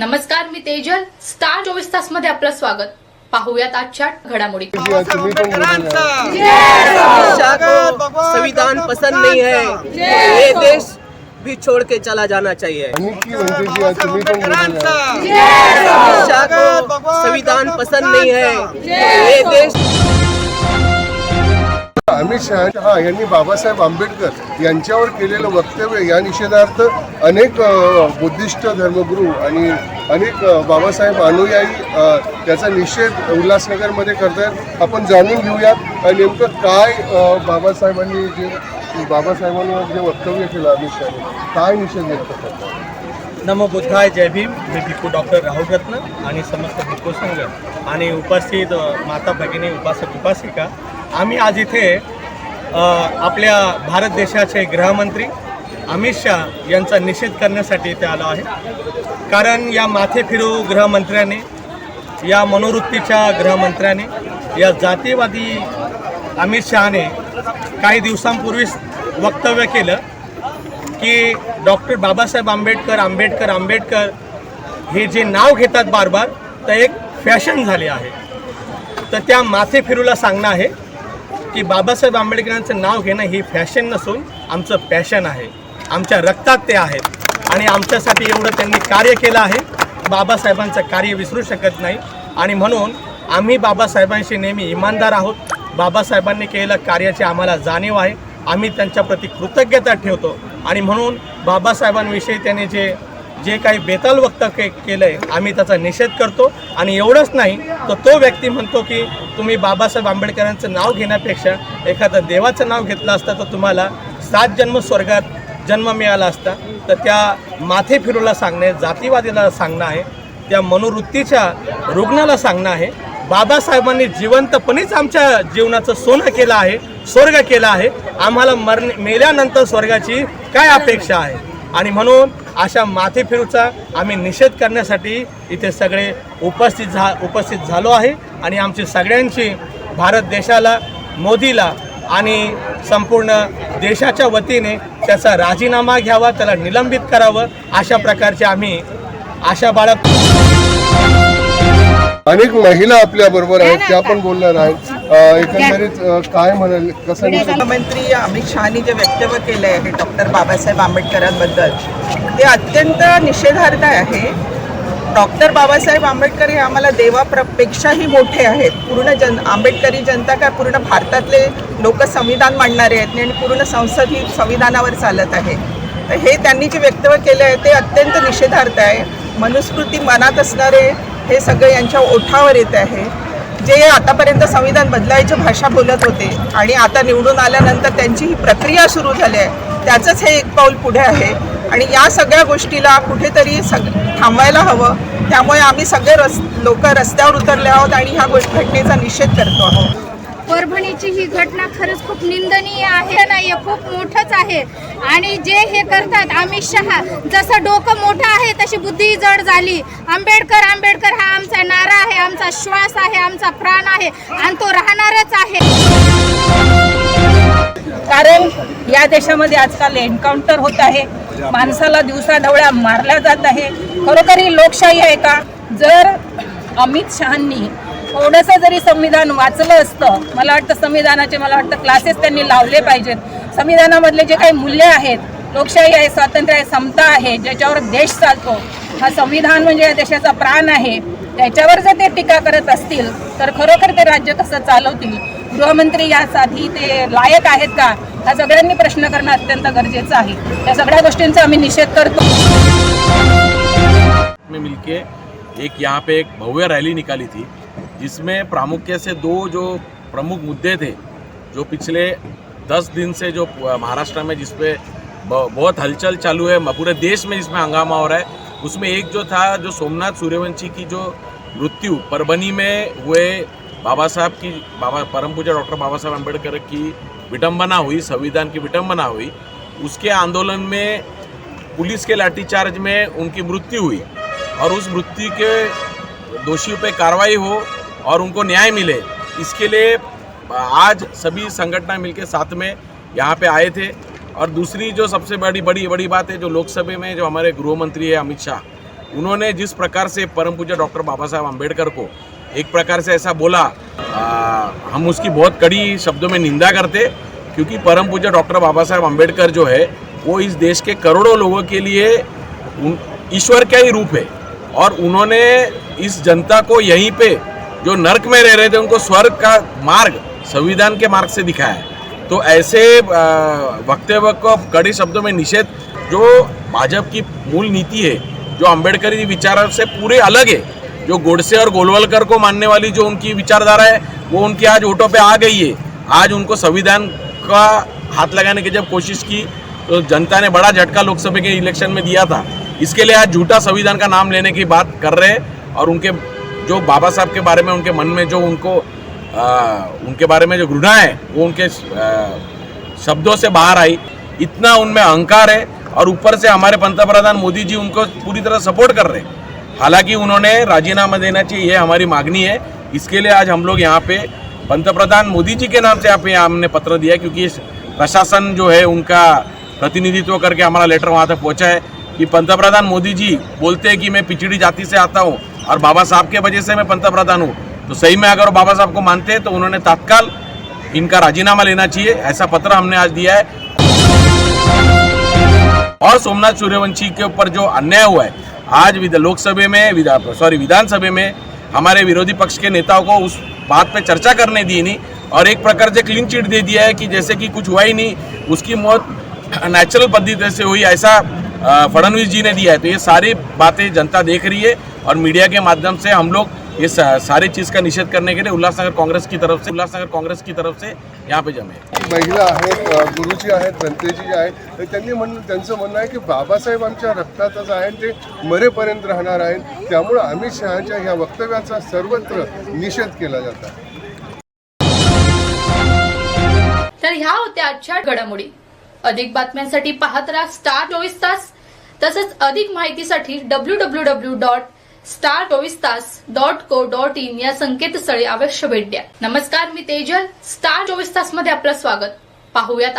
नमस्कार मी तेजल. स्टार चोवीस तासमध्ये आपलं स्वागत. पाहूयात आजच्या घडामोडी. संविधान पसंद नहीं है। ये देश भी छोड़ के चला जाना चाहिए। संविधान पसंद नहीं है। ये देश अमित शहा हा यांनी बाबासाहेब आंबेडकर यांच्यावर केलेलं वक्तव्य या निषेधार्थ अनेक बुद्धिस्ट धर्मगुरू आणि अनेक बाबासाहेब अनुयायी त्याचा निषेध उल्हासनगरमध्ये करतायत. आपण जाणून घेऊयात नेमकं काय बाबासाहेबांनी जे बाबासाहेबांवर जे वक्तव्य केलं अमित शहाने काय निषेध व्यक्त करतात नमो बुद्धाय जय भीम. मी भिक्खू डॉक्टर राहुल रत्न आणि समस्त भिक्खू संघ आणि उपस्थित माता भगिनी उपासक उपासिका आम्ही आज इथे आपल्या भारत देशाचे गृहमंत्री अमित शहा यांचा निषेध करण्यासाठी इथे आलो आहे. कारण या माथे फिरू गृहमंत्र्याने या मनोवृत्तीच्या गृहमंत्र्याने या जातीवादी अमित शहाने काही दिवसांपूर्वीच वक्तव्य केलं की डॉक्टर बाबासाहेब आंबेडकर आंबेडकर आंबेडकर हे जे नाव घेतात बार बार तर एक फॅशन झाले आहे. तर त्या माथे फिरूला सांगणं आहे. की बाबासाहेब आंबेडकरांचं नाव घेणं ही फॅशन नसून आमचं पॅशन आहे. आमच्या रक्तात ते आहेत. आणि आमच्यासाठी एवढं त्यांनी कार्य केलं आहे. बाबासाहेबांचं कार्य विसरू शकत नाही. आणि म्हणून आम्ही बाबासाहेबांशी नेहमी इमानदार आहोत. बाबासाहेबांनी केलेल्या कार्याची आम्हाला जाणीव आहे. आम्ही त्यांच्याप्रती कृतज्ञता ठेवतो. आणि म्हणून बाबासाहेबांविषयी त्यांनी जे जे काही बेताल वक्तव्य के केलं आहे आम्ही त्याचा निषेध करतो. आणि एवढंच नाही तर तो व्यक्ती म्हणतो की तुम्ही बाबासाहेब आंबेडकरांचं नाव घेण्यापेक्षा एखादं देवाचं नाव घेतलं असतं तर तुम्हाला सात जन्म स्वर्गात जन्म मिळाला असता. तर त्या माथे फिरूला सांगणे जातीवादीला सांगणं आहे. त्या मनोवृत्तीच्या रुग्णाला सांगणं आहे. बाबासाहेबांनी जिवंतपणेच आमच्या जीवनाचं सोनं केलं आहे स्वर्ग केला आहे. आम्हाला मरण मेल्यानंतर स्वर्गाची काय अपेक्षा आहे? आणि म्हणून अशा माथे फिरूचा आम्ही निषेध करण्यासाठी इथे सगळे उपस्थित झा उपस्थित झालो आहे. आणि आमची सगळ्यांची भारत देशाला मोदीला आणि संपूर्ण देशाच्या वतीने त्याचा राजीनामा घ्यावा त्याला निलंबित करावं अशा प्रकारचे आम्ही आशा बाळग अनेक महिला आपल्या बरोबर आहेत त्या पण बोलणार आहेत. अ, एकंदरीत काय म्हणाल कसं अमित शहानी जे वक्तव्य केलं आहे डॉक्टर बाबासाहेब आंबेडकरांबद्दल ते अत्यंत निषेधार्थ आहे. डॉक्टर बाबासाहेब आंबेडकर हे आम्हाला देवापेक्षाही मोठे आहेत. पूर्ण जन आंबेडकरी जनता काय पूर्ण भारतातले लोक संविधान मांडणारे आहेत आणि पूर्ण संसद ही संविधानावर चालत आहे. तर हे त्यांनी जे वक्तव्य केलं आहे ते अत्यंत निषेधार्थ आहे. मनुस्मृती मनात असणारे हे सगळे यांच्या ओठावर येत आहे. जे आतापर्यंत संविधान बदलायची भाषा बोलत होते आणि आता निवडून आल्यानंतर त्यांची ही प्रक्रिया सुरू झाली आहे. त्याचंच हे एक पाऊल पुढे आहे. आणि या सगळ्या गोष्टीला कुठेतरी सग थांबायला हवं. त्यामुळे आम्ही सगळे रस लोक रस्त्यावर उतरले आहोत आणि ह्या गोष्ट घटनेचा निषेध करतो आहोत. परभणीची ही घटना खरंच खूप निंदनीय आहे. नाही खूप मोठंच आहे. आणि जे हे करतात अमित शहा जसं डोकं मोठं आहे तशी बुद्धी जड झाली. आंबेडकर आंबेडकर हा आमचा नारा आहे आमचा श्वास आहे आमचा प्राण आहे आणि तो राहणारच आहे. कारण या देशामध्ये आजकाल एन्काउंटर होत आहे. माणसाला दिवसाढवळ्या मारल्या जात आहे. खरोखर ही लोकशाही आहे का? जर अमित शहांनी थोडंसं जरी संविधान वाचलं असतं मला वाटतं संविधानाचे मला वाटतं क्लासेस त्यांनी लावले पाहिजेत. संविधानामधले जे काही मूल्य आहेत लोकशाही आहे स्वातंत्र्य आहे समता आहे ज्याच्यावर देश चालतो हा संविधान म्हणजे या देशाचा प्राण आहे. त्याच्यावर जर ते टीका करत असतील तर खरोखर ते राज्य कसं चालवतील? गृहमंत्री यासाठी ते लायक आहेत का? हा सगळ्यांनी प्रश्न करणं अत्यंत गरजेचं आहे. या सगळ्या गोष्टींचा आम्ही निषेध करतो. मिलके एक यहाँ पे एक भव्य रैली निकाली थी. जिसमें प्रामुख्य से दो जो प्रमुख मुद्दे थे, जो पिछले दस दिन से जो महाराष्ट्र में जिसपे बहुत हलचल चालू है पूरे देश में जिसमें हंगामा हो रहा है, उसमें एक जो था, जो सोमनाथ सूर्यवंशी की जो मृत्यु परभनी में हुए बाबा साहब की, बाबा, परम पूजा डॉक्टर बाबा साहब अंबेडकर की विडंबना हुई, संविधान की विडंबना हुई, उसके आंदोलन में पुलिस के लाठीचार्ज में उनकी मृत्यु हुई। और उस मृत्यु के दोषियों पे कार्रवाई हो और उनको न्याय मिले। इसके लिए आज सभी संगठन मिलकर साथ में यहाँ पे आए थे। और दूसरी जो सबसे बड़ी बड़ी बड़ी बात है जो लोकसभा में जो हमारे गृह मंत्री है अमित शाह उन्होंने जिस प्रकार से परम पूज्य डॉक्टर बाबा साहब अंबेडकर को एक प्रकार से ऐसा बोला आ, हम उसकी बहुत कड़ी शब्दों में निंदा करते क्योंकि परम पूज्य डॉक्टर बाबा साहब अंबेडकर जो है वो इस देश के करोड़ों लोगों के लिए ईश्वर का ही रूप है। और उन्होंने इस जनता को यहीं पे जो नर्क में रह रहे थे, उनको स्वर्ग का मार्ग, संविधान के मार्ग से दिखाया है। तो ऐसे वक्तव्य को कड़े शब्दों में निषेध, जो भाजपा की मूल नीति है, जो अम्बेडकरी विचार से पूरे अलग है, जो गोडसे और गोलवलकर को मानने वाली जो उनकी विचारधारा है, वो उनकी आज वोटों पे आ गई है। आज उनको संविधान का हाथ लगाने की जब कोशिश की तो जनता ने बड़ा झटका लोकसभा के इलेक्शन में दिया था। इसके लिए आज झूठा संविधान का नाम लेने की बात कर रहे हैं और उनके जो बाबा साहब के बारे में उनके मन में जो उनको आ, उनके बारे में जो घृणा है वो उनके आ, शब्दों से बाहर आई। इतना उनमें अहंकार है और ऊपर से हमारे पंतप्रधान मोदी जी उनको पूरी तरह सपोर्ट कर रहे हैं। हालाँकि उन्होंने राजीनामा देना चाहिए ये हमारी मांगनी है। इसके लिए आज हम लोग यहाँ पे पंतप्रधान मोदी जी के नाम से यहाँ पे हमने पत्र दिया क्योंकि प्रशासन जो है उनका प्रतिनिधित्व करके हमारा लेटर वहाँ तक पहुँचा है कि पंतप्रधान मोदी जी बोलते हैं कि मैं पिछड़ी जाति से आता हूँ और बाबा साहब के वजह से मैं पंतप्रधान हूँ। तो सही में अगर बाबा साहब को मानते हैं तो उन्होंने तत्काल इनका राजीनामा लेना चाहिए, ऐसा पत्र हमने आज दिया है। और सोमनाथ सूर्यवंशी के ऊपर जो अन्याय हुआ है, आज लोकसभा में, विधा सॉरी विधानसभा में हमारे विरोधी पक्ष के नेताओं को उस बात पे चर्चा करने दी नहीं, और एक प्रकार से क्लीन चिट दे दिया है कि जैसे कि कुछ हुआ ही नहीं, उसकी मौत नेचुरल पद्धति से हुई, ऐसा फडणवीस जी ने दिया है। तो ये सारी बातें जनता देख रही है। और मीडिया के माध्यम से हम लोग ये सा- सारी चीज़ का निषेध करने के लिए उल्लासनगर कांग्रेस की तरफ से उल्लासनगर कांग्रेस की तरफ से यहाँ पे जमे महिला आहेत अ, गुरुजी आहेत संतेजी जे आहेत त्यांनी म्हण त्यांचं म्हणणं आहे की बाबासाहेब आमच्या रक्तातच आहे ते मरेपर्यंत राहणार आहेत. त्यामुळं अमित शहाच्या ह्या वक्तव्याचा सर्वत्र निषेध केला जात आहे. तर ह्या होत्या आजच्या घडामोडी. अधिक बातम्यांसाठी पाहत राहा स्टार चोवीस तास. तसंच अधिक माहितीसाठी W W W dot star चोवीस तास डॉट को डॉट इन या संकेतस्थळी अवश्य भेट द्या. नमस्कार मी तेजल. स्टार चोवीस तासमध्ये आपलं स्वागत. पाहूयात